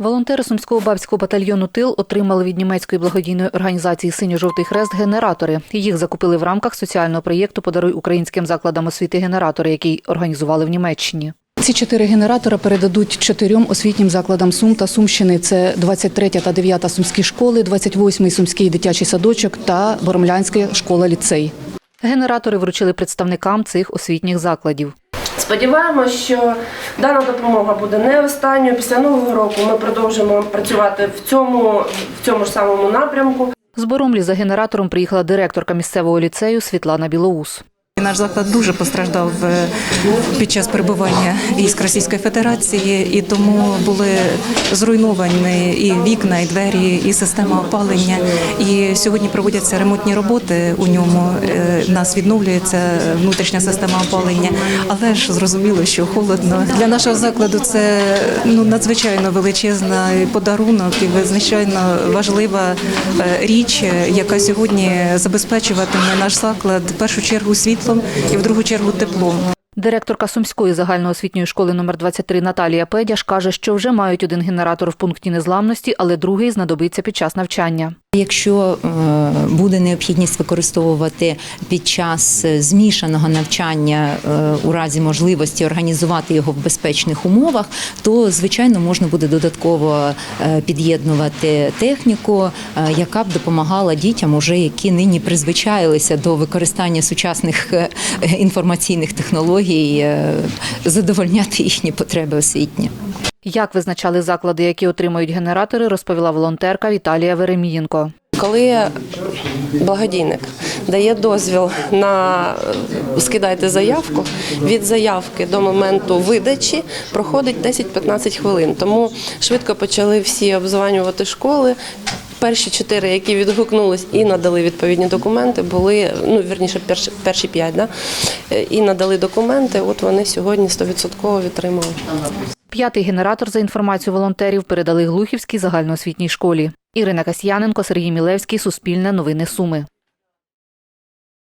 Волонтери Сумського бабського батальйону Тил отримали від німецької благодійної організації Синьо-жовтий хрест генератори. Їх закупили в рамках соціального проєкту Подаруй українським закладам освіти генератори, який організували в Німеччині. Ці чотири генератора передадуть чотирьом освітнім закладам Сум та Сумщини. Це 23 та 9 сумські школи, 28 сумський дитячий садочок та Боромлянська школа-ліцей. Генератори вручили представникам цих освітніх закладів. Сподіваємось, що дана допомога буде не останньою. Після нового року ми продовжимо працювати в цьому, в цьому ж самому напрямку. З Боромлі за генератором приїхала директорка місцевого ліцею Світлана Білоус. Наш заклад дуже постраждав е, під час перебування військ Російської Федерації, і тому були зруйновані і вікна, і двері, і система опалення. І сьогодні проводяться ремонтні роботи у ньому. Е, нас відновлюється внутрішня система опалення, але ж зрозуміло, що холодно. Для нашого закладу це ну надзвичайно величезний подарунок і надзвичайно важлива е, річ, яка сьогодні забезпечуватиме наш заклад в першу чергу світлом і в другу чергу теплом. Директорка Сумської загальноосвітньої школи номер 23 Наталія Педяш каже, що вже мають один генератор в пункті незламності, але другий знадобиться під час навчання. Якщо е, буде необхідність використовувати під час е, змішаного навчання е, у разі можливості організувати його в безпечних умовах, то звичайно можна буде додатково під'єднувати техніку, яка б допомагала дітям, уже які нині призвичаїлися до використання сучасних інформаційних технологій, задовольняти їхні потреби освітні. Як визначали заклади, які отримають генератори, розповіла волонтерка Віталія Веремієнко. Коли благодійник дає дозвіл на скидайте заявку, від заявки до моменту видачі проходить 10-15 хвилин. Тому швидко почали всі обзванювати школи. Перші чотири, які відгукнулись і надали відповідні документи, були ну вірніше, перші, перші п'ять, да? Е, і надали документи. От вони сьогодні 100% відтримали. П'ятий генератор, за інформацією волонтерів, передали Глухівській загальноосвітній школі. Ірина Касьяненко, Сергій Мілевський, Суспільне новини Суми.